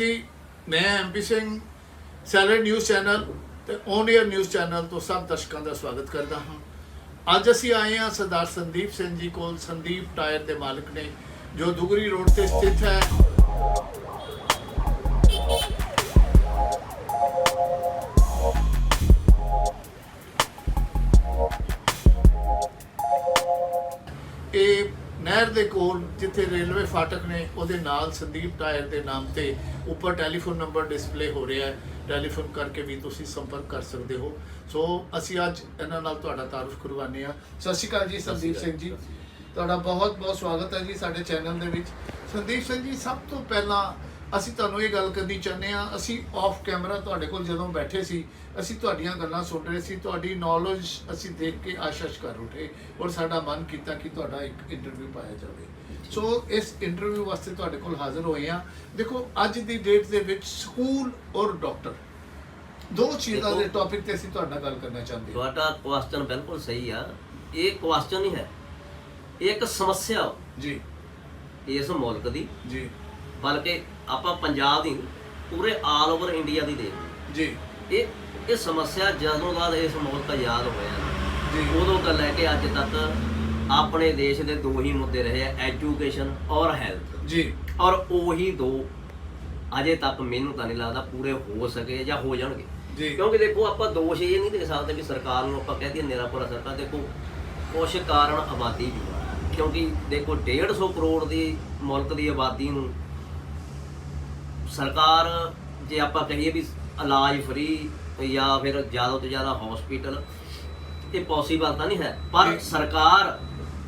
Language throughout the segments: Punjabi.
ਜੀ ਮੈਂ ਐਮਪੀ ਸਿੰਘ, ਸੈਲਰ ਨਿਊਜ਼ ਚੈਨਲ ਤੇ ਔਨ 에ਅਰ ਨਿਊਜ਼ ਚੈਨਲ ਤੋਂ ਸਭ ਦਰਸ਼ਕਾਂ ਦਾ ਸਵਾਗਤ ਕਰਦਾ ਹਾਂ। ਅੱਜ ਅਸੀਂ ਆਏ ਹਾਂ ਸਰਦਾਰ ਸੰਦੀਪ ਸਿੰਘ ਜੀ ਕੋਲ, ਸੰਦੀਪ ਟਾਇਰ ਦੇ ਮਾਲਕ ਨੇ, ਜੋ ਦੁਗਰੀ ਰੋਡ ਤੇ ਸਥਿਤ ਹੈ। ਇਹ ਨਹਿਰ ਦੇ ਕੋਲ ਜਿੱਥੇ ਰੇਲਵੇ ਫਾਟਕ ਨੇ ਉਹਦੇ ਨਾਲ ਸੰਦੀਪ ਟਾਇਰ ਦੇ ਨਾਮ ਤੇ ਉੱਪਰ ਟੈਲੀਫੋਨ ਨੰਬਰ ਡਿਸਪਲੇ ਹੋ ਰਿਹਾ ਹੈ। ਟੈਲੀਫੋਨ ਕਰਕੇ ਵੀ ਤੁਸੀਂ ਸੰਪਰਕ ਕਰ ਸਕਦੇ ਹੋ। ਸੋ ਅਸੀਂ ਅੱਜ ਇਹਨਾਂ ਨਾਲ ਤੁਹਾਡਾ ਤਾਰਫ ਕਰਵਾਉਂਦੇ ਆ ਸਤਿ ਸ਼੍ਰੀ ਅਕਾਲ ਜੀ ਸੰਦੀਪ ਸਿੰਘ ਜੀ। ਤੁਹਾਡਾ ਬਹੁਤ ਬਹੁਤ ਸਵਾਗਤ ਹੈ ਜੀ ਸਾਡੇ ਚੈਨਲ ਦੇ ਵਿੱਚ। ਸੰਦੀਪ ਸਿੰਘ ਜੀ ਸਭ ਤੋਂ ਪਹਿਲਾਂ ਅਸੀਂ ਤੁਹਾਨੂੰ ਇਹ ਗੱਲ ਕਰਨੀ ਚਾਹੁੰਦੇ ਆ ਅਸੀਂ ਆਫ ਕੈਮਰਾ ਤੁਹਾਡੇ ਕੋਲ ਜਦੋਂ ਬੈਠੇ ਸੀ ਅਸੀਂ ਤੁਹਾਡੀਆਂ ਗੱਲਾਂ ਸੁਣ ਰਹੇ ਸੀ ਤੁਹਾਡੀ ਨੌਲੇਜ ਅਸੀਂ ਦੇਖ ਕੇ ਆਸ਼ਾਸ਼ ਕਰ ਉਠੇ ਔਰ ਸਾਡਾ ਮਨ ਕੀਤਾ ਕਿ ਤੁਹਾਡਾ ਇੱਕ ਇੰਟਰਵਿਊ ਪਾਇਆ ਜਾਵੇ। ਸੋ ਇਸ ਇੰਟਰਵਿਊ ਵਾਸਤੇ ਤੁਹਾਡੇ ਕੋਲ ਹਾਜ਼ਰ ਹੋਏ ਆ ਦੇਖੋ ਅੱਜ ਦੀ ਡੇਟ ਦੇ ਵਿੱਚ ਸਕੂਲ ਔਰ ਡਾਕਟਰ ਦੋ ਚੀਜ਼ਾਂ ਦੇ ਟੌਪਿਕ ਤੇ ਅਸੀਂ ਤੁਹਾਡੇ ਗੱਲ ਕਰਨਾ ਚਾਹੁੰਦੇ ਹਾਂ। ਤੁਹਾਡਾ ਕੁਐਸਚਨ ਬਿਲਕੁਲ ਸਹੀ ਆ। ਇਹ ਕੁਐਸਚਨ ਹੀ ਹੈ। ਇਹ ਇੱਕ ਸਮੱਸਿਆ ਜੀ। ਇਸ ਮੁਲਕ ਦੀ। ਜੀ। ਬਲਕਿ ਆਪਾਂ ਪੰਜਾਬ ਦੀ ਪੂਰੇ ਆਲ ਓਵਰ ਇੰਡੀਆ ਦੀ ਦੇ ਜੀ। ਇਹ ਇਹ ਸਮੱਸਿਆ ਜਦੋਂ ਦਾ ਇਸ ਮੁਲਕ ਆਜ਼ਾਦ ਹੋਇਆ ਨਾ, ਜੀ। ਉਦੋਂ ਤੋਂ ਲੈ ਕੇ ਅੱਜ ਤੱਕ ਆਪਣੇ ਦੇਸ਼ ਦੇ ਦੋ ਹੀ ਮੁੱਦੇ ਰਹੇ ਆ ਐਜੂਕੇਸ਼ਨ ਔਰ ਹੈਲਥ ਜੀ। ਔਰ ਉਹੀ ਦੋ ਅਜੇ ਤੱਕ ਮੈਨੂੰ ਤਾਂ ਨਹੀਂ ਲੱਗਦਾ ਪੂਰੇ ਹੋ ਸਕੇ ਜਾਂ ਹੋ ਜਾਣਗੇ। ਜੀ। ਕਿਉਂਕਿ ਦੇਖੋ ਆਪਾਂ ਦੋਸ਼ ਇਹ ਨਹੀਂ ਦੇ ਸਕਦੇ ਵੀ ਸਰਕਾਰ ਨੂੰ ਆਪਾਂ ਕਹਿ ਦਈਏ ਨੇਰਾ ਪੂਰਾ ਸਰਕਾਰ ਦੇਖੋ ਕੁਛ ਕਾਰਨ ਆਬਾਦੀ ਵੀ ਕਿਉਂਕਿ ਦੇਖੋ 150 ਕਰੋੜ ਦੀ ਮੁਲਕ ਦੀ ਆਬਾਦੀ ਨੂੰ ਸਰਕਾਰ ਜੇ ਆਪਾਂ ਕਹੀਏ ਵੀ ਇਲਾਜ ਫ੍ਰੀ ਜਾਂ ਫਿਰ ਜ਼ਿਆਦਾ ਤੋਂ ਜ਼ਿਆਦਾ ਹਸਪੀਟਲ ਇਹ ਪੋਸੀਬਲ ਤਾਂ ਨਹੀਂ ਹੈ। ਪਰ। ਸਰਕਾਰ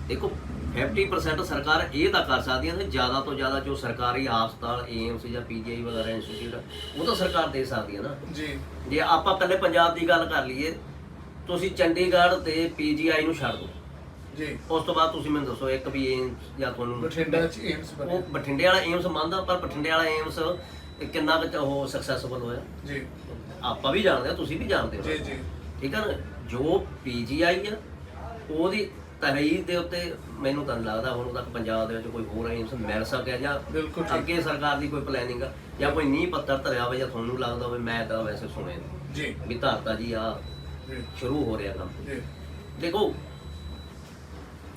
ਦੇਖੋ 50% ਸਰਕਾਰ ਇਹ ਤਾਂ ਕਰ ਸਕਦੀ ਹੈ ਕਿ ਜ਼ਿਆਦਾ ਤੋਂ ਜ਼ਿਆਦਾ ਜੋ ਸਰਕਾਰੀ ਹਸਪਤਾਲ ਏਮਸ ਜਾਂ ਪੀਜੀਆਈ ਵਗੈਰਾ ਇੰਸਟੀਚਿਊਟ ਉਹ ਤਾਂ ਸਰਕਾਰ ਦੇ ਸਕਦੀ ਹੈ ਨਾ। ਜੀ। ਜੇ ਆਪਾਂ ਇਕੱਲੇ ਪੰਜਾਬ ਦੀ ਗੱਲ ਕਰ ਲਈਏ ਤੁਸੀਂ ਚੰਡੀਗੜ੍ਹ ਤੇ ਪੀਜੀਆਈ ਨੂੰ ਛੱਡ ਦਿਓ। ਜੀ। ਉਸ ਤੋਂ ਬਾਅਦ ਤੁਸੀਂ ਮੈਨੂੰ ਦੱਸੋ ਇੱਕ ਵੀ ਏਮਸ ਜਾਂ ਤੁਹਾਨੂੰ ਬਠਿੰਡਾ ਚ ਏਮਸ ਉਹ ਬਠਿੰਡੇ ਵਾਲਾ ਏਮਸ ਮੰਨਦਾ ਪਰ ਬਠਿੰਡੇ ਵਾਲਾ ਏਮਸ ਕਿੰਨਾ ਕੁ ਉਹ ਸਕਸੈਸਫੁਲ ਹੋਇਆ? ਜੀ। ਆਪਾਂ ਵੀ ਜਾਣਦੇ ਹਾਂ ਤੁਸੀਂ ਵੀ ਜਾਣਦੇ ਹੋ। ਜੀ ਜੀ। ਠੀਕ ਹੈ ਨਾ? ਜੋ ਪੀਜੀਆਈ ਆ ਉਹਦੀ ਤਹਿਰੀਰ ਦੇ ਉੱਤੇ ਮੈਨੂੰ ਤਾਂ ਲੱਗਦਾ ਹੁਣ ਤੱਕ ਪੰਜਾਬ ਦੇ ਵਿੱਚ ਕੋਈ ਹੋਰ ਏਮਸ ਮਿਲ ਸਕਿਆ ਜਾਂ ਬਿਲਕੁਲ ਅੱਗੇ ਸਰਕਾਰ ਦੀ ਕੋਈ ਪਲੈਨਿੰਗ ਆ ਜਾਂ ਕੋਈ ਨੀਂਹ ਪੱਤਰ ਧਰਿਆ ਹੋਵੇ ਜਾਂ ਤੁਹਾਨੂੰ ਲੱਗਦਾ ਹੋਵੇ ਮੈਂ ਤਾਂ ਵੈਸੇ ਨਹੀਂ। ਜੀ। ਵੀ ਧਰਤਾ ਜੀ ਆ ਸ਼ੁਰੂ ਹੋ ਰਿਹਾ ਕੰਮ। ਜੀ। ਦੇਖੋ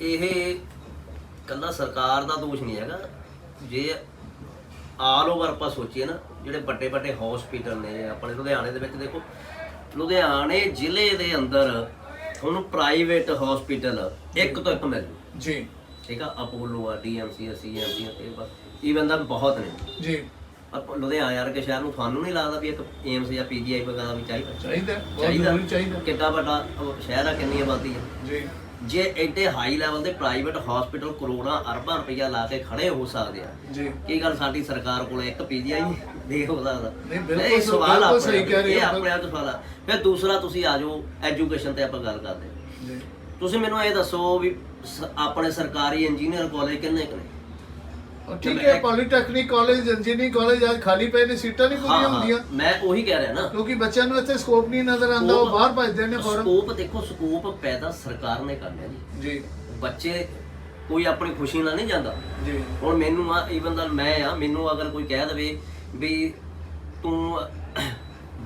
ਇਹ ਕੱਲਾ ਸਰਕਾਰ ਦਾ ਦੋਸ਼ ਨਹੀਂ ਹੈਗਾ। ਜੇ ਆਲ ਓਵਰ ਆਪਾਂ ਸੋਚੀਏ ਨਾ ਜਿਹੜੇ ਵੱਡੇ ਵੱਡੇ ਹਸਪੀਟਲ ਨੇ ਆਪਣੇ ਲੁਧਿਆਣੇ ਦੇ ਵਿੱਚ ਦੇਖੋ ਲੁਧਿਆਣੇ ਜ਼ਿਲ੍ਹੇ ਦੇ ਅੰਦਰ ਤੁਹਾਨੂੰ ਪ੍ਰਾਈਵੇਟ ਹਸਪੀਟਲ ਇੱਕ ਤੋਂ ਇੱਕ ਮਿਲ ਜੂ। ਜੀ। ਠੀਕ ਆ ਅਪੋਲੋ ਆ ਡੀਐਮਸੀ ਆ ਸੀਐਮਸੀ ਆ ਤੇ ਬਸ ਈਵਨ ਦਾ ਬਹੁਤ ਨੇ। ਜੀ। ਪਰ ਲੁਧਿਆਣਾ ਵਰਗੇ ਸ਼ਹਿਰ ਨੂੰ ਤੁਹਾਨੂੰ ਨਹੀਂ ਲੱਗਦਾ ਵੀ ਇੱਕ ਏਮਸ ਜਾਂ ਪੀਜੀਆਈ ਵਗੈਰਾ ਵੀ ਚਾਹੀਦਾ। ਚਾਹੀਦਾ ਚਾਹੀਦਾ। ਕਿੱਡਾ ਵੱਡਾ ਸ਼ਹਿਰ ਆ ਕਿੰਨੀ ਆਬਾਦੀ ਹੈ ਜੀ। ਜੇ ਐਡੇ ਹਾਈ ਲੈਵਲ ਦੇ ਪ੍ਰਾਈਵੇਟ ਹਸਪੀਟਲ ਕਰੋੜਾਂ ਅਰਬਾਂ ਰੁਪਈਆ ਲਾ ਕੇ ਖੜੇ ਹੋ ਸਕਦੇ ਆ। ਜੀ। ਕੀ ਗੱਲ ਸਾਡੀ ਸਰਕਾਰ ਕੋਲ ਇੱਕ ਪੀਜੀਆਈ ਦੇ ਹੋ ਸਕਦਾ। ਨਹੀਂ, ਬਿਲਕੁਲ ਸਵਾਲ ਬਿਲਕੁਲ ਆਪਣੇ ਸਹੀ ਕਹਿ ਰਹੇ ਇਹ ਹੋ। ਆਪਣੇ ਆਪ ਤੋਂ ਸਵਾਲ ਆ। ਫਿਰ ਦੂਸਰਾ ਤੁਸੀਂ ਆ ਜਾਓ ਐਜੂਕੇਸ਼ਨ ਤੇ ਆਪਾਂ ਗੱਲ ਕਰਦੇ। ਜੀ। ਤੁਸੀਂ ਮੈਨੂੰ ਇਹ ਦੱਸੋ ਵੀ ਸ- ਆਪਣੇ ਸਰਕਾਰੀ ਇੰਜੀਨੀਅਰ ਕਾਲਜ ਕਿੰਨੇ ਕੁ ਨੇ? ਠੀਕ ਹੈ ਪੋਲੀਟੈਕਨਿਕ ਕਾਲਜ ਇੰਜੀਨੀਅਰਿੰਗ ਕਾਲਜ ਅੱਜ ਖਾਲੀ ਪਏ ਨੇ ਸੀਟਾਂ ਨਹੀਂ ਪੂਰੀਆਂ ਹੁੰਦੀਆਂ। ਮੈਂ ਉਹੀ ਕਹਿ ਰਿਹਾ ਨਾ। ਕਿਉਂਕਿ ਬੱਚਿਆਂ ਨੂੰ ਇੱਥੇ ਸਕੋਪ ਨਹੀਂ ਨਜ਼ਰ ਆਉਂਦਾ ਉਹ ਬਾਹਰ ਭੱਜਦੇ ਨੇ ਫੌਰਨ ਸਕੋਪ ਦੇਖੋ ਸਕੋਪ ਪੈਦਾ ਸਰਕਾਰ ਨੇ ਕਰਨਾ ਜੀ। ਜੀ। ਬੱਚੇ ਕੋਈ ਆਪਣੀ ਖੁਸ਼ੀ ਨਾਲ ਨਹੀਂ ਜਾਂਦਾ। ਜੀ। ਹੁਣ ਮੈਨੂੰ ਆ ਈਵਨ ਦਾ ਮੈਂ ਆ ਮੈਨੂੰ ਅਗਰ ਕੋਈ ਕਹਿ ਦੇਵੇ ਵੀ ਤੂੰ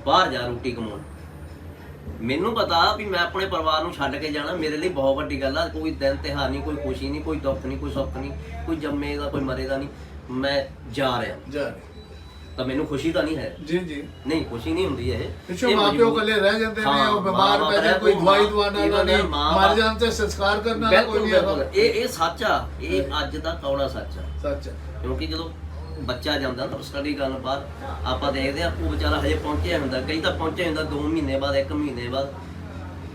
ਬਾਹਰ ਜਾ ਰੋਟੀ ਕਮਾਉਣ ਮੈਨੂੰ ਪਤਾ ਵੀ ਮੈਂ ਆਪਣੇ ਪਰਿਵਾਰ ਨੂੰ ਛੱਡ ਕੇ ਜਾਣਾ ਮੇਰੇ ਲਈ ਬਹੁਤ ਵੱਡੀ ਗੱਲ ਆ। ਕੋਈ ਦਿਨ ਤਿਉਹਾਰ ਨਹੀਂ ਕੋਈ ਖੁਸ਼ੀ ਨਹੀਂ ਕੋਈ ਦੁੱਖ ਨਹੀਂ ਕੋਈ ਸੁੱਖ ਨਹੀਂ ਕੋਈ ਜੰਮੇਗਾ ਕੋਈ ਮਰੇਗਾ ਨਹੀਂ। ਮੈਂ ਜਾ ਰਿਹਾ। ਜਾ ਰਹੇ। ਤਾਂ ਮੈਨੂੰ ਖੁਸ਼ੀ ਤਾਂ ਨਹੀਂ ਹੈ। ਜੀ ਜੀ। ਨਹੀਂ ਖੁਸ਼ੀ ਨਹੀਂ ਹੁੰਦੀ ਇਹ। ਪਿੱਛੋਂ ਇਹ ਮਾਪਿਓ ਮਜਬੂਰ- ਇਕੱਲੇ ਰਹਿ ਜਾਂਦੇ ਨੇ ਹਾਂ, ਉਹ ਬਿਮਾਰ ਮਾਂ-ਬਾਪ ਪੈ ਜਾਣ ਕੋਈ ਦਵਾਈ ਵਾਲਾ even ਨਹੀਂ ਮਰ ਜਾਣ ਤੇ ਸੰਸਕਾਰ ਕਰਨ ਵਾਲਾ ਕੋਈ ਨਹੀਂ ਬਿਲਕੁਲ। ਇਹ ਇਹ ਸੱਚ ਆ ਇਹ ਅੱਜ ਦਾ ਕੌੜਾ ਸੱਚ ਆ। ਸੱਚ ਹੈ। ਕਿਉਂਕਿ ਜਦੋਂ ਬੱਚਾ ਜਾਂਦਾ ਨਾ ਸਟੱਡੀ ਕਰਨ ਬਾਅਦ ਆਪਾਂ ਦੇਖਦੇ ਆ ਉਹ ਵਿਚਾਰਾ ਹਜੇ ਪਹੁੰਚਿਆ ਹੁੰਦਾ। ਕਈ ਤਾਂ ਪਹੁੰਚੇ ਹੁੰਦਾ 2 ਮਹੀਨੇ ਬਾਅਦ 1 ਮਹੀਨੇ ਬਾਅਦ।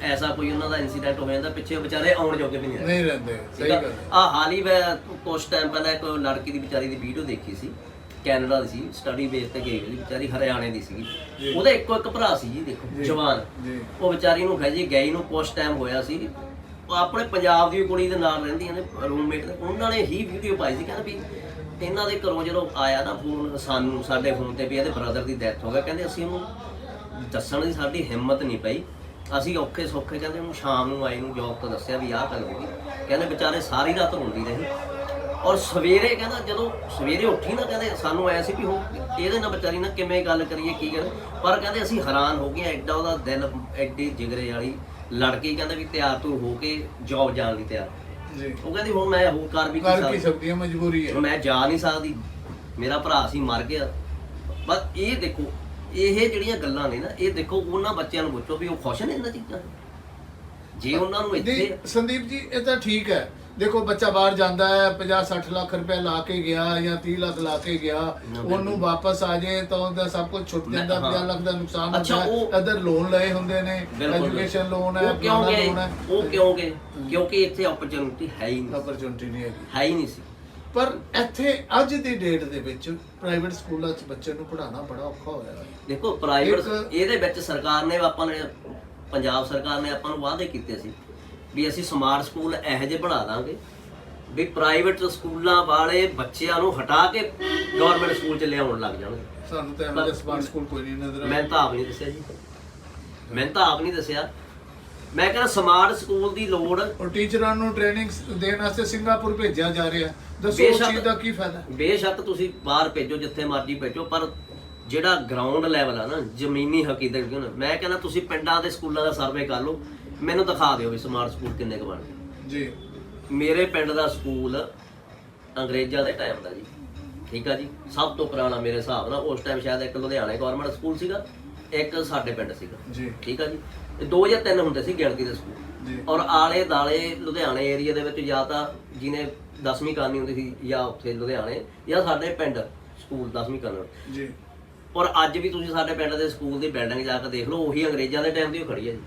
ਐਸਾ ਕੋਈ ਉਹਨਾਂ ਦਾ ਇਨਸੀਡੈਂਟ ਹੋ ਜਾਂਦਾ ਪਿੱਛੇ ਵਿਚਾਰੇ ਆਉਣ ਜੋਗੇ ਵੀ ਨਹੀਂ ਨਹੀਂ ਰਹਿੰਦੇ ਸਹੀ ਗੱਲ। ਆ ਹਾਲ ਹੀ ਮੈਂ ਕੁਝ ਟਾਈਮ ਪਹਿਲਾਂ ਇੱਕ ਲੜਕੀ ਦੀ ਵਿਚਾਰੀ ਦੀ ਵੀਡੀਓ ਦੇਖੀ ਸੀ ਕੈਨੇਡਾ ਦੀ ਸੀ ਸਟੱਡੀ ਬੇਸ ਤੇ ਗਈ ਹੋਈ ਵਿਚਾਰੀ ਹਰਿਆਣੇ ਦੀ ਸੀਗੀ। ਉਹਦਾ ਇੱਕੋ ਇੱਕ ਭਰਾ ਸੀ ਜੀ ਦੇਖੋ। ਜਵਾਨ। ਉਹ ਵਿਚਾਰੀ ਨੂੰ ਗਈ ਗਈ ਨੂੰ ਕੁਝ ਟਾਈਮ ਹੋਇਆ ਸੀ। ਉਹ ਆਪਣੇ ਪੰਜਾਬ ਦੀ ਕੁੜੀ ਦੇ ਨਾਲ ਰਹਿੰਦੀਆਂ ਨੇ ਰੂਮਮੇਟ ਉਹਨਾਂ ਨੇ ਹੀ ਵੀਡੀਓ ਪਾਈ ਸੀ ਕਹਿੰਦੇ ਵੀ ਇਹਨਾਂ ਦੇ ਘਰੋਂ ਜਦੋਂ ਆਇਆ ਨਾ ਫੋਨ, ਸਾਨੂੰ, ਸਾਡੇ ਫੋਨ ਤੇ ਵੀ ਇਹਦੇ ਬ੍ਰਦਰ ਦੀ ਡੈਥ ਹੋ ਗਿਆ। ਕਹਿੰਦੇ ਅਸੀਂ ਉਹਨੂੰ ਦੱਸਣ ਦੀ ਸਾਡੀ ਹਿੰਮਤ ਨਹੀਂ ਪਈ। ਅਸੀਂ ਔਖੇ ਸੌਖੇ ਕਹਿੰਦੇ ਉਹਨੂੰ ਸ਼ਾਮ ਨੂੰ ਆਏ ਨੂੰ ਜੋਬ ਤੋਂ ਦੱਸਿਆ ਵੀ ਆਹ ਗੱਲ ਹੋ ਗਈ। ਕਹਿੰਦੇ ਵਿਚਾਰੇ ਸਾਰੀ ਰਾਤ ਰੋਂਦੀ ਰਹੀ। ਔਰ ਸਵੇਰੇ ਕਹਿੰਦਾ, ਜਦੋਂ ਸਵੇਰੇ ਉੱਠੀ ਨਾ ਕਹਿੰਦੇ ਸਾਨੂੰ ਐ ਸੀ ਵੀ ਹੋ ਇਹਦੇ ਨਾਲ ਵਿਚਾਰੀ ਨਾਲ ਕਿਵੇਂ ਗੱਲ ਕਰੀਏ, ਕੀ ਕਰ ਪਰ ਕਹਿੰਦੇ ਅਸੀਂ ਹੈਰਾਨ ਹੋ ਗਏ, ਐਡਾ ਉਹਦਾ ਦਿਲ ਐਡੀ ਜਿਗਰੇ ਵਾਲੀ ਲੜਕੀ ਕਹਿੰਦੇ ਵੀ ਤਿਆਰ ਤੂੰ ਹੋ ਕੇ ਜੌਬ ਜਾਣ ਲਈ ਤਿਆਰ। ਜੀ। ਉਹ ਕਹਿੰਦੀ ਹੁਣ ਮੈਂ ਹੋਰ ਕਰ ਵੀ ਕਰ ਕੀ ਸਕਦੀ? ਸਕਦੀ ਹੈ ਮਜਬੂਰੀ ਹੈ ਮੈਂ ਜਾ ਨਹੀਂ ਸਕਦੀ। ਮੇਰਾ ਭਰਾ ਸੀ ਮਰ ਗਿਆ। ਬਸ ਇਹ ਦੇਖੋ ਇਹ ਜਿਹੜੀਆਂ ਗੱਲਾਂ ਨੇ ਨਾ ਇਹ ਦੇਖੋ ਉਹਨਾਂ ਬੱਚਿਆਂ ਨੂੰ ਪੁੱਛੋ ਵੀ ਉਹ ਖੁਸ਼ ਨੇ ਇਹਨਾਂ ਚੀਜ਼ਾਂ ਤੋਂ? ਜੇ ਉਹਨਾਂ ਨੂੰ ਨਹੀਂ ਇੱਥੇ ਸੰਦੀਪ ਜੀ ਇਹ ਤਾਂ ਠੀਕ ਹੈ। ਦੇਖੋ ਬੱਚਾ ਬਾਹਰ ਜਾਂਦਾ ਹੈ 50 60 ਲੱਖ ਰੁਪਏ ਲਾ ਕੇ ਗਿਆ ਜਾਂ 30 ਲੱਖ ਲਾ ਕੇ ਗਿਆ ਉਹਨੂੰ ਵਾਪਸ ਆ ਜਾਏ ਤਾਂ ਉਹਦਾ ਸਭ ਕੁਝ ਛੁੱਟ ਜਾਂਦਾ ਹਾਂ। 50 ਲੱਖ ਦਾ ਨੁਕਸਾਨ ਹੁੰਦਾ ਹੈ। ਇਧਰ ਲੋਨ ਲਏ ਹੁੰਦੇ ਨੇ। ਐਜੂਕੇਸ਼ਨ ਲੋਨ ਹੈ ਕਿਉਂ ਗਏ? ਹੈ। ਉਹ ਕਿਉਂ ਗਏ? ਕਿਉਂਕਿ ਇੱਥੇ ਓਪਰਚੁਨਿਟੀ ਹੈ ਹੀ ਨਹੀਂ। Opportunity ਨਹੀਂ ਹੈਗੀ। ਹੈ ਹੀ ਨਹੀਂ ਸੀ। ਪਰ ਇੱਥੇ ਅੱਜ ਦੀ ਡੇਟ ਦੇ ਵਿੱਚ ਪ੍ਰਾਈਵੇਟ ਸਕੂਲਾਂ 'ਚ ਬੱਚੇ ਨੂੰ ਪੜ੍ਹਾਉਣਾ ਬੜਾ ਔਖਾ ਹੈ ਦੇਖੋ ਪ੍ਰਾਈਵੇਟ ਇਹਦੇ ਵਿੱਚ ਸਰਕਾਰ ਨੇ ਆਪਾਂ ਨੇ ਪੰਜਾਬ ਸਰਕਾਰ ਨੇ ਆਪਾਂ ਨੂੰ ਵਾਅਦੇ ਕੀਤੇ ਸੀ ਵੀ ਅਸੀਂ ਸਮਾਰਟ ਸਕੂਲ ਇਹੋ ਜਿਹੇ ਬਣਾ ਦਾਂਗੇ ਵੀ ਪ੍ਰਾਈਵੇਟ ਸਕੂਲਾਂ ਵਾਲੇ ਬੱਚਿਆਂ ਨੂੰ ਹਟਾ ਕੇ ਗਵਰਨਮੈਂਟ ਸਕੂਲ ਚ ਲਿਆਉਣ ਲੱਗ ਜਾਣਗੇ। ਸਾਨੂੰ ਤਾਂ ਐਵੇਂ ਦਾ ਸਮਾਰਟ ਸਕੂਲ ਕੋਈ ਨਹੀਂ ਨਜ਼ਰ ਮੈਂ ਤਾਂ ਆਪ ਨਹੀਂ ਦੱਸਿਆ ਜੀ। ਮੈਂ ਤਾਂ ਆਪ ਨਹੀਂ ਦੱਸਿਆ। ਮੈਂ ਕਹਿੰਦਾ ਸਮਾਰਟ ਸਕੂਲ ਦੀ ਲੋੜ ਔਰ ਟੀਚਰਾਂ ਨੂੰ ਟ੍ਰੇਨਿੰਗ ਦੇਣ ਵਾਸਤੇ ਸਿੰਗਾਪੁਰ ਭੇਜਿਆ ਜਾ ਰਿਹਾ। ਦੱਸੋ ਉਸ ਚੀਜ਼ ਦਾ ਕੀ ਫਾਇਦਾ? ਬੇਸ਼ੱਕ ਤੁਸੀਂ ਬਾਹਰ ਭੇਜੋ ਜਿੱਥੇ ਮਰਜ਼ੀ ਭੇਜੋ ਪਰ ਜਿਹੜਾ ਗਰਾਊਂਡ ਲੈਵਲ ਆ ਨਾ ਜ਼ਮੀਨੀ ਹਕੀਕਤ ਕਿਉਂ ਨਾ? ਮੈਂ ਕਹਿੰਦਾ ਤੁਸੀਂ ਪਿੰਡਾਂ ਦੇ ਸਕੂਲਾਂ ਦਾ ਸਰਵੇ ਕਰ ਲਓ ਮੈਨੂੰ ਦਿਖਾ ਦਿਓ ਵੀ ਸਮਾਰਟ ਸਕੂਲ ਕਿੰਨੇ ਕੁ ਬਣ ਗਏ ਜੀ। ਮੇਰੇ ਪਿੰਡ ਦਾ ਸਕੂਲ ਅੰਗਰੇਜ਼ਾਂ ਦੇ ਟਾਈਮ ਦਾ ਜੀ ਠੀਕ ਆ ਜੀ? ਸਭ ਤੋਂ ਪੁਰਾਣਾ ਮੇਰੇ ਹਿਸਾਬ ਨਾਲ ਉਸ ਟਾਈਮ ਸ਼ਾਇਦ ਇੱਕ ਲੁਧਿਆਣੇ ਗਵਰਨਮੈਂਟ ਸਕੂਲ ਸੀਗਾ ਇੱਕ ਸਾਡੇ ਪਿੰਡ ਸੀਗਾ ਜੀ। ਠੀਕ ਆ ਜੀ? ਦੋ ਜਾਂ ਤਿੰਨ ਹੁੰਦੇ ਸੀ ਗਿਣਤੀ ਦੇ ਸਕੂਲ ਜੀ। ਔਰ ਆਲੇ ਦਾਲੇ ਲੁਧਿਆਣੇ ਏਰੀਆ ਦੇ ਵਿੱਚ ਜਾਂ ਤਾਂ ਜਿਹਨੇ 10ਵੀਂ ਕਰਨੀ ਹੁੰਦੀ ਸੀ ਜਾਂ ਉੱਥੇ ਲੁਧਿਆਣੇ ਜਾਂ ਸਾਡੇ ਪਿੰਡ ਸਕੂਲ 10ਵੀਂ ਕਰਨ। ਜੀ। ਔਰ ਅੱਜ ਵੀ ਤੁਸੀਂ ਸਾਡੇ ਪਿੰਡ ਦੇ ਸਕੂਲ ਦੀ ਬਿਲਡਿੰਗ ਜਾ ਕੇ ਦੇਖ ਲਓ ਉਹੀ ਅੰਗਰੇਜ਼ਾਂ ਦੇ ਟਾਈਮ ਦੀ ਓ ਖੜੀ ਹੈ ਜੀ।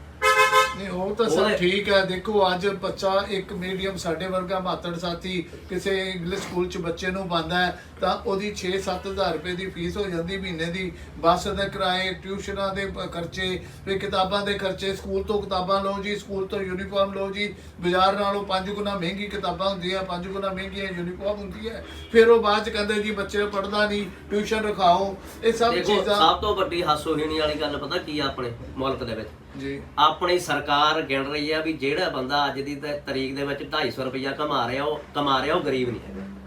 ਨਹੀਂ ਉਹ ਤਾਂ ਸਭ ਉਹਦੇ- ਠੀਕ ਹੈ। ਦੇਖੋ ਅੱਜ ਬੱਚਾ ਇੱਕ ਮੀਡੀਅਮ ਸਾਡੇ ਵਰਗਾ ਮਾਤੜ ਸਾਥੀ ਕਿਸੇ ਇੰਗਲਿਸ਼ ਸਕੂਲ ਚ ਬੱਚੇ ਨੂੰ ਪਾਉਂਦਾ ਹੈ। ਤਾਂ ਉਹਦੀ 6-7000 ਰੁਪਏ ਦੀ ਫੀਸ ਹੋ ਜਾਂਦੀ ਮਹੀਨੇ ਦੀ। ਬੱਸ ਦੇ ਕਿਰਾਏ ਟਿਊਸ਼ਨਾਂ ਦੇ ਖਰਚੇ ਫਿਰ ਕਿਤਾਬਾਂ ਦੇ ਖਰਚੇ ਸਕੂਲ ਤੋਂ ਕਿਤਾਬਾਂ ਲਓ ਜੀ ਸਕੂਲ ਤੋਂ ਯੂਨੀਫਾਰਮ ਲਓ ਜੀ। ਬਾਜ਼ਾਰ ਨਾਲੋਂ ਪੰਜ ਗੁਣਾ ਮਹਿੰਗੀ ਕਿਤਾਬਾਂ ਹੁੰਦੀਆਂ ਪੰਜ ਗੁਣਾ ਮਹਿੰਗੀਆਂ ਯੂਨੀਫਾਰਮ ਹੁੰਦੀ ਹੈ। ਫਿਰ ਉਹ ਬਾਅਦ ਚ ਕਹਿੰਦੇ ਜੀ ਬੱਚੇ ਪੜਦਾ ਨਹੀਂ ਟਿਊਸ਼ਨ ਰਖਾਓ। ਇਹ ਸਭ ਚੀਜ਼ਾਂ ਸਭ ਤੋਂ ਵੱਡੀ ਹਾਸੋਹੀਣੀ ਵਾਲੀ ਗੱਲ ਪਤਾ ਕੀ ਆ ਆਪਣੇ ਮੁਲਕ ਦੇ ਵਿੱਚ? ਜੀ। ਆਪਣੀ ਸਰਕਾਰ ਗਿਣ ਰਹੀ ਆ ਵੀ ਜਿਹੜਾ ਬੰਦਾ ਅੱਜ ਦੀ ਤ- ਤਰੀਕ ਦੇ ਵਿੱਚ 250 ਰੁਪਇਆ ਕਮਾ ਰਿਹਾ ਉਹ ਕਮਾ ਰਿਹਾ ਉਹ ਗਰੀਬ ਨਹੀਂ ਹੈਗਾ।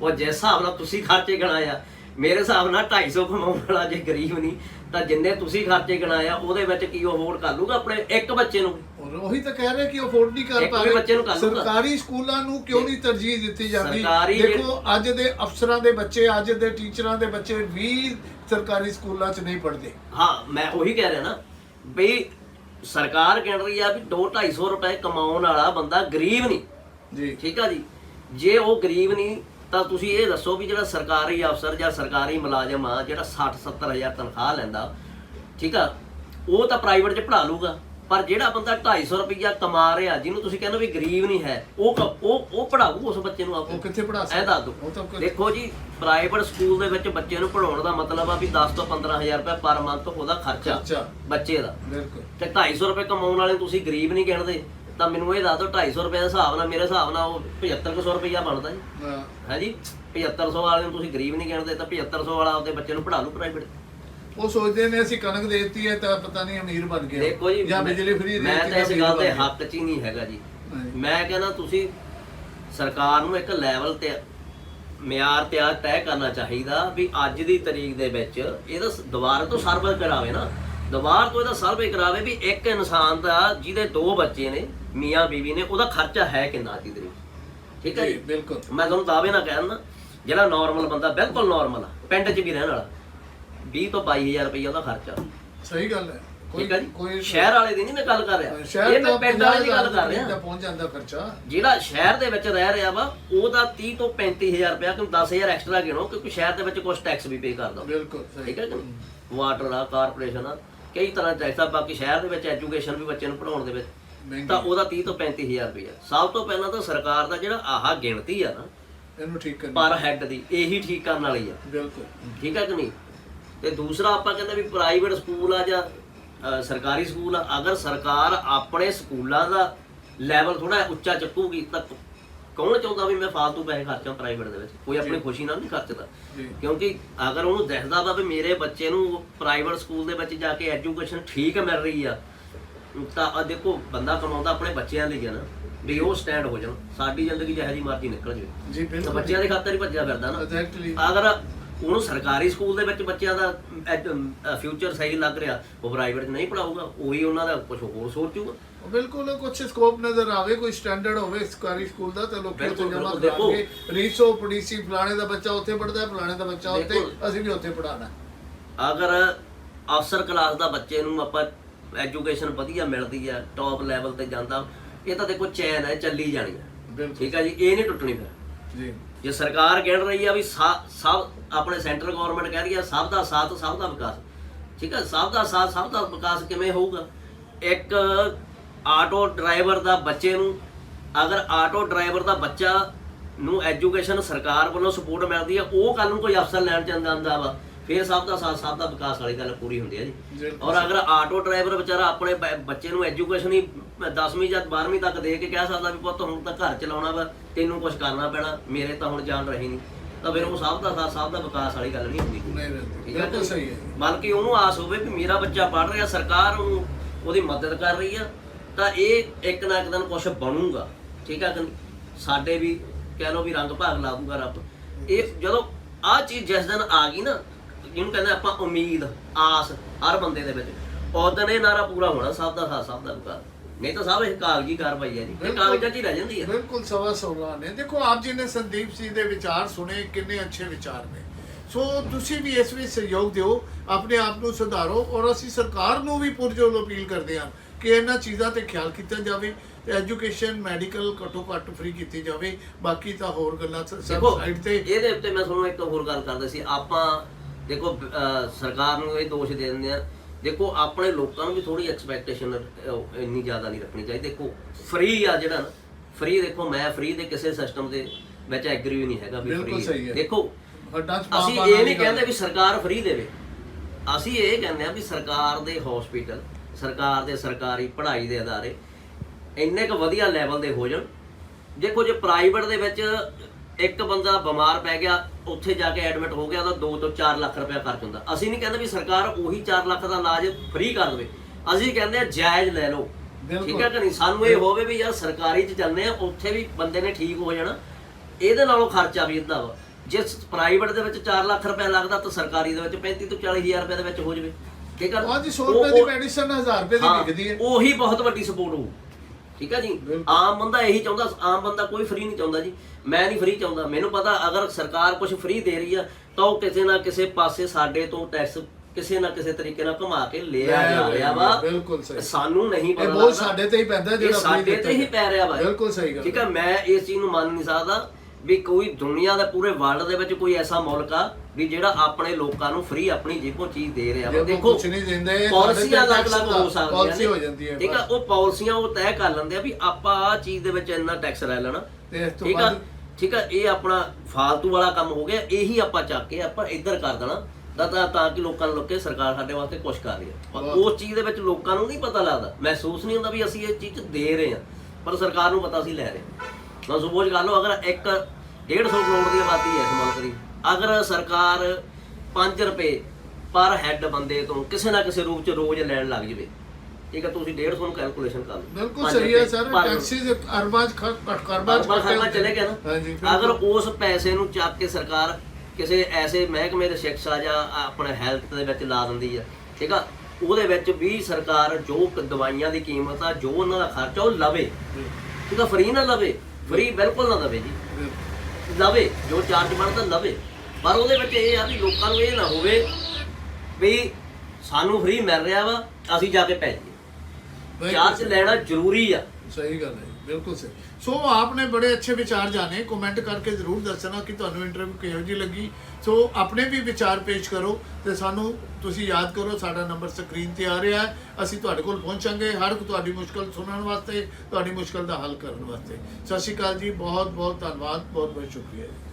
ਉਹ ਜਿਸ ਹਿਸਾਬ ਨਾਲ ਤੁਸੀਂ ਖਰਚੇ ਗਣਾਇਆ ਮੇਰੇ ਹਿਸਾਬ ਨਾਲ 250 ਕਮਾਉਣ ਵਾਲਾ ਜੇ ਗਰੀਬ ਨਹੀਂ ਤਾਂ ਜਿੰਨੇ ਤੁਸੀਂ ਖਰਚੇ ਗਣਾਇਆ ਉਹਦੇ ਵਿੱਚ ਕੀ ਉਹ ਅਫੋਰਡ ਕਰ ਲੂਗਾ ਆਪਣੇ ਇੱਕ ਬੱਚੇ ਨੂੰ? ਉਹੀ ਤਾਂ ਕਹਿ ਰਹੇ ਕਿ ਅਫੋਰਡ ਨਹੀਂ ਕਰ ਪਾ ਬੱਚੇ ਨੂੰ ਕਰ। ਸਰਕਾਰੀ ਸਕੂਲਾਂ ਨੂੰ ਕਿਉਂ ਨਹੀਂ ਤਰਜੀਹ ਦਿੱਤੀ ਜਾਂਦੀ? ਦੇਖੋ ਅੱਜ ਦੇ ਅਫਸਰਾਂ ਦੇ ਬੱਚੇ ਅੱਜ ਦੇ ਟੀਚਰਾਂ ਦੇ ਬੱਚੇ ਵੀ ਸਰਕਾਰੀ ਸਕੂਲਾਂ 'ਚ ਨਹੀਂ ਪੜ੍ਹਦੇ। ਹਾਂ ਮੈਂ ਉਹੀ ਕਹਿ ਰਿਹਾ ਨਾ ਵੀ ਸਰਕਾਰ ਗਿਣ ਰਹੀ ਆ ਵੀ 2 250 ਰੁਪਏ ਕਮਾਉਣ ਵਾਲਾ ਬੰਦਾ ਗਰੀਬ ਨਹੀਂ। ਜੀ। ਠੀਕ ਆ ਜੀ? ਜੇ ਉਹ ਗਰੀਬ ਨਹੀਂ ਤਾਂ ਤੁਸੀਂ ਇਹ ਦੱਸੋ ਵੀ ਜਿਹੜਾ ਸਰਕਾਰੀ ਅਫਸਰ ਜਾਂ ਸਰਕਾਰੀ ਮੁਲਾਜ਼ਮ ਆ ਜਿਹੜਾ 60 70 ਹਜ਼ਾਰ ਤਨਖਾਹ ਲੈਂਦਾ ਠੀਕ ਆ ਉਹ ਤਾਂ ਪ੍ਰਾਈਵੇਟ 'ਚ ਪੜ੍ਹਾ ਲੂਗਾ ਪਰ ਜਿਹੜਾ ਬੰਦਾ 250 ਰੁਪਈਆ ਕਮਾ ਰਿਹਾ ਜਿਹਨੂੰ ਤੁਸੀਂ ਕਹਿੰਦੇ ਵੀ ਗਰੀਬ ਨਹੀਂ ਹੈ ਉਹ ਉਹ ਉਹ ਪੜਾਊ ਉਸ ਬੱਚੇ ਨੂੰ ਉਹ ਆਪ ਕਿੱਥੇ ਪੜ੍ਹਾ ਐ ਦੱਸ ਕੋਈ- ਦੇਖੋ ਜੀ ਪ੍ਰਾਈਵੇਟ ਸਕੂਲ ਦੇ ਵਿੱਚ ਬੱਚੇ ਨੂੰ ਪੜਾਉਣ ਦਾ ਮਤਲਬ ਆ ਵੀ 10 ਤੋਂ 15000 ਰੁਪਏ ਪਰ ਮੰਥ ਉਹਦਾ ਖਰਚਾ ਬੱਚੇ ਦਾ। ਬਿਲਕੁਲ। ਤੇ 250 ਰੁਪਏ ਕਮਾਉਣ ਵਾਲੇ ਤੁਸੀਂ ਗਰੀਬ ਨਹੀਂ ਗਿਣਦੇ ਤਾਂ ਮੈਨੂੰ ਇਹ ਦੱਸ ਦਿਓ 250 ਰੁਪਏ ਦੇ ਹਿਸਾਬ ਨਾਲ ਮੇਰੇ ਹਿਸਾਬ ਨਾਲ ਉਹ 7500 ਰੁਪਈਆ ਬਣਦਾ ਜੀ। ਹਾਂ, ਹੈ ਜੀ? 7500 ਵਾਲੇ ਨੂੰ ਤੁਸੀਂ ਗਰੀਬ ਨਹੀਂ ਗਿਣਦੇ ਤਾਂ 7500 ਵਾਲਾ ਆਪਦੇ ਬੱਚੇ ਨੂੰ ਪੜ੍ਹਾ ਲੂ ਪ੍ਰਾਈਵੇਟ ਉਹ ਸੋਚਦੇ ਨੇ ਅਸੀਂ ਕਣਕ ਦੇ ਦਿੱਤੀ ਹੈ ਤਾਂ ਪਤਾ ਨਹੀਂ ਅਮੀਰ ਬਣ ਗਿਆ ਦੇਖੋ ਜੀ ਜਾਂ ਮੈਂ- ਬਿਜਲੀ ਫ੍ਰੀ ਦੇ ਮੈਂ ਤਾਂ ਇਸ ਗੱਲ ਗਿਆ। ਹੱਕ 'ਚ ਹੀ ਨਹੀਂ ਹੈਗਾ ਜੀ। ਹਾਂਜੀ। ਮੈਂ ਕਹਿੰਦਾ ਤੁਸੀਂ ਸਰਕਾਰ ਨੂੰ ਇੱਕ ਲੈਵਲ ਤੇ ਮਿਆਰ ਤਿਆਰ ਤੈਅ ਕਰਨਾ ਚਾਹੀਦਾ ਵੀ ਅੱਜ ਦੀ ਤਰੀਕ ਦੇ ਵਿੱਚ ਇਹਦਾ ਸ- ਦੁਬਾਰਾ ਤੋਂ ਸਰਵੇ ਕਰਾਵੇ ਨਾ। ਦੁਬਾਰਾ ਤੋਂ ਇਹਦਾ ਸਰਵੇ ਕਰਾਵੇ ਵੀ ਇੱਕ ਇਨਸਾਨ ਦਾ ਜਿਹਦੇ ਦੋ ਬੱਚੇ ਨੇ ਮੀਆਂ ਬੀਵੀ ਨੇ ਉਹਦਾ ਖਰਚਾ ਹੈ ਕਿੰਨਾ ਤਰੀਕ 'ਚ। ਠੀਕ ਹੈ ਜੀ ਜੀ? ਬਿਲਕੁਲ। ਮੈਂ ਤੁਹਾਨੂੰ ਦਾਅਵੇ ਨਾਲ ਕਹਿਣਾ ਜਿਹੜਾ ਨਾਰਮਲ ਬੰਦਾ ਬਿਲਕੁਲ ਨਾਰਮਲ ਆ ਪਿੰਡ 'ਚ ਵੀ ਰਹਿਣ ਵਾਲਾ 20 ਤੋਂ 22000 ਰੁਪਏ ਉਹਦਾ ਖਰਚਾ। ਸਹੀ ਗੱਲ ਹੈ। ਠੀਕ ਹੈ ਜੀ? ਕੋਈ ਸ਼ਹਿਰ ਵਾਲੇ ਦੀ ਨਹੀਂ ਮੈਂ ਗੱਲ ਕਰ ਰਿਹਾ। ਇਹ ਮੈਂ ਤਾਂ ਪਿੰਡ ਵਾਲੇ ਦੀ ਗੱਲ ਕਰ 50,000 ਰਿਹਾ ਪਹੁੰਚ ਜਾਂਦਾ ਖਰਚਾ। ਜਿਹੜਾ ਸ਼ਹਿਰ ਦੇ ਵਿੱਚ ਰਹਿ ਰਿਹਾ ਵਾ ਉਹਦਾ 30 ਤੋਂ 35000 ਰੁਪਇਆ ਕਿਉਂ 10000 ਐਕਸਟਰਾ ਗਿਣੋ ਕਿਉਂਕਿ ਸ਼ਹਿਰ ਦੇ ਵਿੱਚ ਕੁਝ ਟੈਕਸ ਵੀ ਪੇ ਕਰਦਾ। ਬਿਲਕੁਲ ਸਹੀ। ਠੀਕ ਹੈ ਕਿ ਵਾਟਰ ਆ ਕਾਰਪੋਰੇਸ਼ਨ ਆ ਕਈ ਤਰ੍ਹਾਂ ਦੇ ਟੈਕਸ ਆ ਬਾਕੀ ਸ਼ਹਿਰ ਦੇ ਵਿੱਚ ਐਜੂਕੇਸ਼ਨ ਵੀ ਬੱਚੇ ਨੂੰ ਪੜਾਉਣ ਦੇ ਵਿੱਚ। ਤਾਂ ਉਹਦਾ 30 ਤੋਂ 35000 ਰੁਪਇਆ ਸਭ ਤੋਂ ਪਹਿਲਾਂ ਤਾਂ ਸਰਕਾਰ ਦਾ ਜਿਹੜਾ ਆਹ ਗਿਣਤੀ ਆ ਨਾ ਇਹਨੂੰ ਠੀਕ ਕਰਨਾ ਪਰ ਹੈੱਡ ਦੀ ਇਹੀ ਠੀਕ ਕਰਨ ਵਾਲੀ ਆ। ਬਿਲਕੁਲ। ਠੀਕ ਹੈ ਕਿ ਨਹੀਂ? ਤੇ ਦੂਸਰਾ ਆਪਾਂ ਕਹਿੰਦੇ ਵੀ ਪ੍ਰਾਈਵੇਟ ਸਕੂਲ ਆ ਜਾਂ ਸਰਕਾਰੀ ਸਕੂਲ ਆ ਅਗਰ ਸਰਕਾਰ ਆਪਣੇ ਸਕੂਲਾਂ ਦਾ ਲੈਵਲ ਥੋੜਾ ਉੱਚਾ ਚੱਕੂਗੀ ਤਾਂ ਕੌਣ ਚਾਹੁੰਦਾ ਵੀ ਮੈਂ ਫालतू ਪੈਸੇ ਖਰਚਾਂ ਪ੍ਰਾਈਵੇਟ ਦੇ ਵਿੱਚ? ਕੋਈ ਆਪਣੀ ਖੁਸ਼ੀ ਨਾਲ ਨਹੀਂ ਖਰਚਦਾ। ਕਿਉਂਕਿ ਅਗਰ ਉਹਨੂੰ ਦਿਖਦਾ ਵਾ ਵੀ ਮੇਰੇ ਬੱਚੇ ਨੂੰ ਪ੍ਰਾਈਵੇਟ ਸਕੂਲ ਦੇ ਵਿੱਚ ਜਾ ਕੇ ਐਜੂਕੇਸ਼ਨ ਠੀਕ ਮਿਲ ਰਹੀ ਆ ਤਾਂ ਆ ਦੇਖੋ ਬੰਦਾ ਕਮਾਉਂਦਾ ਆਪਣੇ ਬੱਚਿਆਂ ਲਈ ਹੈ ਨਾ ਵੀ ਉਹ ਸਟੈਂਡ ਹੋ ਜਾਣ ਸਾਡੀ ਜ਼ਿੰਦਗੀ ਜਿਹੋ ਜਿਹੀ ਮਰਜ਼ੀ ਨਿਕਲ ਜਾਵੇ। ਜੀ ਤਾਂ ਬਿਲਕੁਲ ਬੱਚਿਆਂ ਦੇ ਖਾਤਰ ਹੀ ਭੱਜਿਆ ਫਿਰਦਾ ਨਾ। ਐਗਜ਼ੈਕਟਲੀ ਅਗਰ ਉਹਨੂੰ ਸਰਕਾਰੀ ਸਕੂਲ ਦੇ ਵਿੱਚ ਬੱਚਿਆਂ ਦਾ ਫਿਊਚਰ ਸਹੀ ਲੱਗ ਰਿਹਾ ਉਹ ਪ੍ਰਾਈਵੇਟ ਨਹੀਂ ਪੜਾਊਗਾ ਉਹੀ ਉਹਨਾਂ ਦਾ ਕੁਝ ਹੋਰ ਸੋਚੂਗਾ ਬਿਲਕੁਲ ਕੁਝ ਸਕੋਪ ਨਜ਼ਰ ਆਵੇ ਕੋਈ ਸਟੈਂਡਰਡ ਹੋਵੇ ਸਰਕਾਰੀ ਸਕੂਲ ਦਾ ਤੇ ਲੋਕੀ ਉੱਥੇ ਜਮਾ। ਕਰਾਂਗੇ ਰੀਸੋ ਪੜੀਸੀ ਫਲਾਣੇ ਦਾ ਬੱਚਾ ਉੱਥੇ ਪੜਦਾ ਹੈ ਫਲਾਣੇ ਦਾ ਬੱਚਾ ਉੱਥੇ। ਅਸੀਂ ਵੀ ਉੱਥੇ ਪੜਾਣਾ ਅਗਰ ਅਫਸਰ ਕਲਾਸ ਦਾ ਬੱਚੇ ਨੂੰ ਆਪਾਂ ਐਜੂਕੇਸ਼ਨ ਵਧੀਆ ਮਿਲਦੀ ਆ ਟੌਪ ਲੈਵਲ ਤੇ ਜਾਂਦਾ ਇਹ ਤਾਂ ਦੇਖੋ ਚੈਨ ਹੈ ਚੱਲੀ ਜਾਣੀ ਹੈ। ਠੀਕ ਹੈ ਜੀ ਇਹ ਨਹੀਂ ਟੁੱਟਣੀ ਫਿਰ। ਜੀ। ਜੇ ਸਰਕਾਰ ਕਹਿ ਰਹੀ ਆ ਵੀ ਸਭ ਆਪਣੇ ਸੈਂਟਰ ਗਵਰਨਮੈਂਟ ਕਹਿ ਰਹੀ ਆ ਸਭ ਦਾ ਸਾਥ ਸਭ ਦਾ ਵਿਕਾਸ। ਠੀਕ ਹੈ ਸਭ ਦਾ ਸਾਥ ਸਭ ਦਾ ਵਿਕਾਸ ਕਿਵੇਂ ਹੋਊਗਾ? ਇੱਕ ਆਟੋ ਡਰਾਈਵਰ ਦਾ ਬੱਚੇ ਨੂੰ ਅਗਰ ਆਟੋ ਡਰਾਈਵਰ ਦਾ ਬੱਚਾ ਨੂੰ ਐਜੂਕੇਸ਼ਨ ਸਰਕਾਰ ਵੱਲੋਂ ਸਪੋਰਟ ਮਿਲਦੀ ਆ ਉਹ ਕੱਲ ਨੂੰ ਕੋਈ ਅਫਸਰ ਲੈਣ ਜਾਂਦਾ ਵਾ ਫਿਰ ਸਭ ਦਾ ਸਾਥ ਸਭ ਦਾ ਵਿਕਾਸ ਵਾਲੀ ਗੱਲ ਪੂਰੀ ਹੁੰਦੀ ਹੈ ਜੀ। ਬਿਲਕੁਲ ਔਰ ਅਗਰ ਆਟੋ ਡਰਾਈਵਰ ਵਿਚਾਰਾ ਆਪਣੇ ਬ- ਬੱਚੇ ਨੂੰ ਐਜੂਕੇਸ਼ਨ ਹੀ 10ਵੀਂ ਜਾਂ 12ਵੀਂ ਤੱਕ ਦੇ ਕੇ ਕਹਿ ਸਕਦਾ ਵੀ ਪੁੱਤ ਹੁਣ ਤਾਂ ਘਰ ਚਲਾਉਣਾ ਵਾ ਤੈਨੂੰ ਕੁਝ ਕਰਨਾ ਪੈਣਾ ਮੇਰੇ ਤਾਂ ਹੁਣ ਜਾਨ ਰਹੀ ਨਹੀਂ। ਤਾਂ ਫਿਰ ਉਹ ਸਭ ਦਾ ਸਾਥ ਸਭ ਦਾ ਵਿਕਾਸ ਵਾਲੀ ਗੱਲ ਨਹੀਂ ਹੁੰਦੀ। ਨਹੀਂ ਰਹਿੰਦੀ ਠੀਕ ਹੈ ਬਿਲਕੁਲ? ਸਹੀ ਹੈ ਬਲਕਿ ਉਹਨੂੰ ਆਸ ਹੋਵੇ ਵੀ ਮੇਰਾ ਬੱਚਾ ਪੜ ਰਿਹਾ ਸਰਕਾਰ ਉਹਨੂੰ ਉਹਦੀ ਮਦਦ ਕਰ ਰਹੀ ਆ ਤਾਂ ਇਹ ਇੱਕ ਨਾ ਇੱਕ ਦਿਨ ਕੁਝ ਬਣੂਗਾ। ਠੀਕ ਕਿ ਨਹੀਂ? ਸਾਡੇ ਵੀ ਕਹਿ ਲਓ ਵੀ ਰੰਗ ਭਾਗ ਲਾ ਦੂਗਾ ਰੱਬ। ਇਹ ਜਦੋਂ ਆ ਚੀਜ਼ ਜਿਸ ਦਿਨ ਆ ਗਈ ਨਾ ਜਿਹਨੂੰ ਕਹਿੰਦੇ ਆਪਾਂ ਉਮੀਦ ਆਸ ਹਰ ਬੰਦੇ ਦੇ ਵਿੱਚ। ਉਦੋਂ ਇਹ ਨਾਰਾ ਪੂਰਾ ਹੋਣਾ ਸਭ ਦਾ ਸਾਥ ਸਭ ਦਾ ਵਿਕਾਸ। ਨਹੀਂ ਤਾਂ ਸਭ ਇਹ ਕਾਗਜ਼ੀ ਕਾਰਵਾਈ ਹੈ ਜੀ। ਇਹ। ਕਾਗਜ਼ਾਂ 'ਚ ਹੀ ਰਹਿ ਜਾਂਦੀ ਹੈ। ਬਿਲਕੁਲ ਸਵਾ ਸੌਲਾ ਨੇ। ਦੇਖੋ ਆਪ ਜੀ ਨੇ ਸੰਦੀਪ ਜੀ ਦੇ ਵਿਚਾਰ ਸੁਣੇ ਕਿੰਨੇ ਅੱਛੇ ਵਿਚਾਰ ਨੇ। ਸੋ ਤੁਸੀਂ ਵੀ ਇਸ ਵਿੱਚ ਸਹਿਯੋਗ ਦਿਓ ਆਪਣੇ ਆਪ ਨੂੰ ਸੁਧਾਰੋ ਔਰ ਅਸੀਂ ਸਰਕਾਰ ਨੂੰ ਵੀ ਪੁਰਜੋਰ ਅਪੀਲ ਕਰਦੇ ਹਾਂ ਕਿ ਇਹਨਾਂ ਚੀਜ਼ਾਂ ਤੇ ਖਿਆਲ ਕੀਤਾ ਜਾਵੇ ਤੇ ਐਜੂਕੇਸ਼ਨ ਮੈਡੀਕਲ ਘੱਟੋ ਘੱਟ ਫ੍ਰੀ ਕੀਤੀ ਜਾਵੇ। ਬਾਕੀ ਤਾਂ ਹੋਰ ਗੱਲਾਂ ਸਾਈਡ ਤੇ ਇਹਦੇ ਉੱਤੇ ਮੈਂ ਤੁਹਾਨੂੰ ਇੱਕ ਹੋਰ ਗੱਲ ਕਰਦਾ ਸੀ। ਆਪਾਂ ਦੇਖੋ ਸਰਕਾਰ ਨੂੰ ਇਹ ਦੋਸ਼ ਦੇ ਦਿੰਦੇ ਆ। ਦੇਖੋ ਆਪਣੇ ਲੋਕਾਂ ਨੂੰ ਵੀ ਥੋੜੀ ਐਕਸਪੈਕਟੇਸ਼ਨ ਇੰਨੀ ਜ਼ਿਆਦਾ ਨਹੀਂ ਰੱਖਣੀ ਚਾਹੀਦੀ। ਦੇਖੋ ਫ੍ਰੀ ਆ ਜਿਹੜਾ ਨਾ ਫ੍ਰੀ ਦੇਖੋ ਮੈਂ ਫ੍ਰੀ ਦੇ ਕਿਸੇ ਸਿਸਟਮ ਦੇ ਵਿੱਚ ਐਗਰੀ ਨਹੀਂ ਹੈਗਾ ਵੀ ਫ੍ਰੀ। ਦੇਖੋ ਅਸੀਂ ਇਹ ਨਹੀਂ ਕਹਿੰਦੇ ਵੀ ਸਰਕਾਰ ਫ੍ਰੀ ਦੇਵੇ। ਅਸੀਂ ਇਹ ਕਹਿੰਦੇ ਆ ਵੀ ਸਰਕਾਰ ਦੇ ਹਸਪੀਟਲ ਸਰਕਾਰ ਦੇ ਸਰਕਾਰੀ ਪੜ੍ਹਾਈ ਦੇ ਅਦਾਰੇ ਇੰਨੇ ਕੁ ਵਧੀਆ ਲੈਵਲ ਦੇ ਹੋ ਜਾਣ। ਦੇਖੋ ਜੇ ਪ੍ਰਾਈਵੇਟ ਦੇ ਵਿੱਚ ਇੱਕ ਬੰਦਾ ਬਿਮਾਰ ਪੈ ਗਿਆ ਉੱਥੇ ਜਾ ਕੇ ਐਡਮਿਟ ਹੋ ਗਿਆ ਤਾਂ 2 ਤੋਂ 4 ਲੱਖ ਰੁਪਏ ਖਰਚ ਹੁੰਦਾ। ਅਸੀਂ ਨਹੀਂ ਕਹਿੰਦੇ ਵੀ ਸਰਕਾਰ ਉਹੀ 4 ਲੱਖ ਦਾ ਇਲਾਜ ਫ੍ਰੀ ਕਰ ਦੇਵੇ। ਅਸੀਂ ਕਹਿੰਦੇ ਆ ਜਾਇਜ਼ ਲੈ ਲਓ। ਠੀਕ ਹੈ ਕਿ ਨਹੀਂ? ਸਾਨੂੰ ਇਹ ਹੋਵੇ ਵੀ ਯਾਰ ਸਰਕਾਰੀ ਚ ਜਾਂਦੇ ਆ ਉੱਥੇ ਵੀ ਬੰਦੇ ਨੇ ਠੀਕ ਹੋ ਜਾਣਾ। ਇਹਦੇ ਨਾਲੋਂ ਖਰਚਾ ਵੀ ਅੱਧਾ ਵਾ। ਜੇ ਪ੍ਰਾਈਵੇਟ ਦੇ ਵਿੱਚ 4 ਲੱਖ ਰੁਪਏ ਲੱਗਦਾ ਤਾਂ ਸਰਕਾਰੀ ਦੇ ਵਿੱਚ 35 ਤੋਂ 40 ਹਜ਼ਾਰ ਰੁਪਏ ਦੇ ਵਿੱਚ ਹੋ ਜਾਵੇ। ਠੀਕ ਹੈ ਉਹ ਅੱਜ 100 ਉਹ- ਰੁਪਏ ਦੀ ਮੈਡੀਸਨ 1000 ਰੁਪਏ ਦੀ ਵਿਕਦੀ ਹੈ ਉਹੀ ਬਹੁਤ ਵੱਡੀ ਸਪੋਰਟ ਹੋਊ। ਠੀਕ ਹੈ ਜੀ। ਆਮ ਬੰਦਾ ਇਹੀ ਚਾਹੁੰਦਾ ਆਮ ਬੰਦਾ ਕੋਈ ਫ੍ਰੀ ਨਹੀਂ ਚਾਹੁੰਦਾ ਜੀ ਮੈਂ ਨਹੀਂ ਫ੍ਰੀ ਚਾਹੁੰਦਾ ਮੈਨੂੰ ਪਤਾ ਅਗਰ ਸਰਕਾਰ ਕੁਝ ਫ੍ਰੀ ਦੇ ਰਹੀ ਆ ਤਾਂ ਉਹ ਕਿਸੇ ਨਾ ਕਿਸੇ ਪਾਸੇ ਸਾਡੇ ਤੋਂ ਟੈਕਸ ਕਿਸੇ ਨਾ ਕਿਸੇ ਤਰੀਕੇ ਨਾਲ ਘੁਮਾ ਕੇ ਲਿਆ ਲੈ ਜਾ ਰਹੀ ਵਾ ਬਿਲਕੁਲ ਸਹੀ। ਸਾਨੂੰ ਨਹੀਂ ਪਤਾ ਇਹ ਬਹੁਤ। ਸਾਡੇ ਤੇ ਹੀ ਪੈਂਦਾ ਜਿਹੜਾ ਸਾਡੇ ਤੇ ਹੀ। ਪੈ ਰਿਹਾ ਵਾ। ਬਿਲਕੁਲ ਸਹੀ ਗੱਲ ਠੀਕ ਹੈ ਮੈਂ ਇਸ ਚੀਜ਼ ਨੂੰ ਮੰਨ ਨਹੀਂ ਸਕਦਾ ਵੀ ਕੋਈ ਦੁਨੀਆ ਦੇ ਪੂਰੇ ਵਰਲਡ ਦੇ ਵਿੱਚ ਕੋਈ ਐਸਾ ਮੁਲਕ ਆ ਵੀ ਜਿਹੜਾ ਆਪਣੇ ਲੋਕਾਂ ਨੂੰ ਫ੍ਰੀ ਆਪਣੀ ਜੇਬੋਂ ਚੀਜ਼ ਦੇ ਰਿਹਾ ਵਾ ਦੇਖੋ ਕੁਝ ਨਹੀਂ ਦਿੰਦੇ ਪਾਲਿਸੀਆਂ ਅਲੱਗ-ਅਲੱਗ ਹੋ ਸਕਦੀਆਂ ਪਾਲਿਸੀ ਨੇ। ਹੋ ਜਾਂਦੀ ਹੈ ਠੀਕ ਆ। ਉਹ ਪਾਲਿਸੀਆਂ ਉਹ ਤੈਅ ਕਰ ਲੈਂਦੇ ਆ ਵੀ ਆਪਾਂ ਆ ਚੀਜ਼ ਦੇ ਵਿੱਚ ਇੰਨਾ ਟੈਕਸ ਲੈ ਲੈਣਾ ਠੀਕ ਆ ਠੀਕ ਆ ਇਹ ਆਪਣਾ ਫਾਲਤੂ ਵਾਲਾ ਕੰਮ ਹੋ ਗਿਆ ਇਹੀ ਆਪਾਂ ਚੱਕ ਕੇ ਆਪਾਂ ਇੱਧਰ ਕਰ ਦੇਣਾ ਤਾਂ ਤਾਂ ਕਿ ਲੋਕਾਂ ਨੂੰ ਲੱਗੇ ਸਰਕਾਰ ਸਾਡੇ ਵਾਸਤੇ ਕੁਝ ਕਰ ਰਹੀ ਹੈ ਪਰ। ਉਸ ਚੀਜ਼ ਦੇ ਵਿੱਚ ਲੋਕਾਂ ਨੂੰ ਨਹੀਂ ਪਤਾ ਲੱਗਦਾ ਮਹਿਸੂਸ ਨਹੀਂ ਹੁੰਦਾ ਵੀ ਅਸੀਂ ਇਹ ਚੀਜ਼ ਦੇ ਰਹੇ ਹਾਂ ਪਰ ਸਰਕਾਰ ਨੂੰ ਪਤਾ ਅਸੀਂ ਲੈ ਰਹੇ ਹਾਂ ਮੈਂ ਸਪੋਜ਼ ਕਰ ਲਓ ਅਗਰ ਇੱਕ 150 ਕਰੋੜ ਦੀ ਆਬਾਦੀ ਹੈ ਇਸ ਮੁਲਕ ਦੀ ਅਗਰ ਸਰਕਾਰ 5 ਰੁਪਏ ਪਰ ਹੈੱਡ ਬੰਦੇ ਤੋਂ ਕਿਸੇ ਨਾ ਕਿਸੇ ਰੂਪ ਚ ਰੋਜ਼ ਲੈਣ ਲੱਗ ਜਵੇ ਠੀਕ ਹੈ ਤੁਸੀਂ 150 ਨੂੰ ਕੈਲਕੂਲੇਸ਼ਨ ਕਰ ਲਓ। ਬਿਲਕੁਲ ਸਹੀ ਹੈ ਸਰ per ਟੈਕਸੀਜ਼ ਅਰਬਾਂ ਚ ਖਰਚ ਕਰਬਾਂ ਚ ਅਰਬਾਂ ਖਰਚੇ ਖਰਚਾ ਹੁੰਦੇ ਚਲੇ ਗਿਆ ਹਾਂਜੀ ਨਾ ਅਗਰ। ਉਸ ਪੈਸੇ ਨੂੰ ਚੱਕ ਕੇ ਸਰਕਾਰ ਕਿਸੇ ਐਸੇ ਮਹਿਕਮੇ ਦੇ ਸਿੱਖਿਆ ਜਾਂ ਆਪਣੇ ਹੈਲਥ ਦੇ ਵਿੱਚ ਲਾ ਦਿੰਦੀ ਆ ਠੀਕ ਆ ਉਹਦੇ ਵਿੱਚ ਵੀ ਸਰਕਾਰ ਜੋ ਦਵਾਈਆਂ ਦੀ ਕੀਮਤ ਆ ਜੋ ਉਹਨਾਂ ਦਾ ਖਰਚਾ ਉਹ ਲਵੇ ਠੀਕ ਆ ਫ੍ਰੀ ਨਾ ਲਵੇ ਫ੍ਰੀ ਬਿਲਕੁਲ ਨਾ ਲਵੇ ਜੀ। ਲਵੇ ਜੋ ਚਾਰਜ ਬਣਦਾ ਲਵੇ। ਪਰ ਉਹਦੇ ਵਿੱਚ ਇਹ ਆ ਵੀ ਲੋਕਾਂ ਨੂੰ ਇਹ ਨਾ ਹੋਵੇ ਵੀ ਸਾਨੂੰ ਫ੍ਰੀ ਮਿਲ ਰਿਹਾ ਵਾ ਅਸੀਂ ਜਾ ਕੇ ਪੈ ਜਾਈਏ। ਚਾਰਜ ਲੈਣਾ ਜ਼ਰੂਰੀ ਆ। ਸਹੀ ਗੱਲ ਹੈ ਬਿਲਕੁਲ ਸਹੀ। ਸੋ ਆਪਨੇ ਬੜੇ ਅੱਛੇ ਵਿਚਾਰ ਜਾਣੇ ਕਮੈਂਟ ਕਰਕੇ ਜ਼ਰੂਰ ਦੱਸਣਾ ਕਿ ਤੁਹਾਨੂੰ ਇੰਟਰਵਿਊ ਕਿਹੋ ਜਿਹੀ ਲੱਗੀ। ਸੋ ਆਪਣੇ ਵੀ ਵਿਚਾਰ ਪੇਸ਼ ਕਰੋ ਤੇ ਸਾਨੂੰ ਤੁਸੀਂ ਯਾਦ ਕਰੋ, ਸਾਡਾ ਨੰਬਰ ਸਕਰੀਨ ਤੇ ਆ ਰਿਹਾ ਹੈ। ਅਸੀਂ ਤੁਹਾਡੇ ਕੋਲ ਪਹੁੰਚਾਂਗੇ ਹਰ ਤੁਹਾਡੀ ਮੁਸ਼ਕਲ ਸੁਣਨ ਵਾਸਤੇ, ਤੁਹਾਡੀ ਮੁਸ਼ਕਲ ਦਾ ਹੱਲ ਕਰਨ ਵਾਸਤੇ। ਸਤਿ ਸ਼੍ਰੀ ਅਕਾਲ ਜੀ ਬਹੁਤ ਬਹੁਤ ਧੰਨਵਾਦ ਬਹੁਤ ਬਹੁਤ ਸ਼ੁਕਰੀਆ ਜੀ।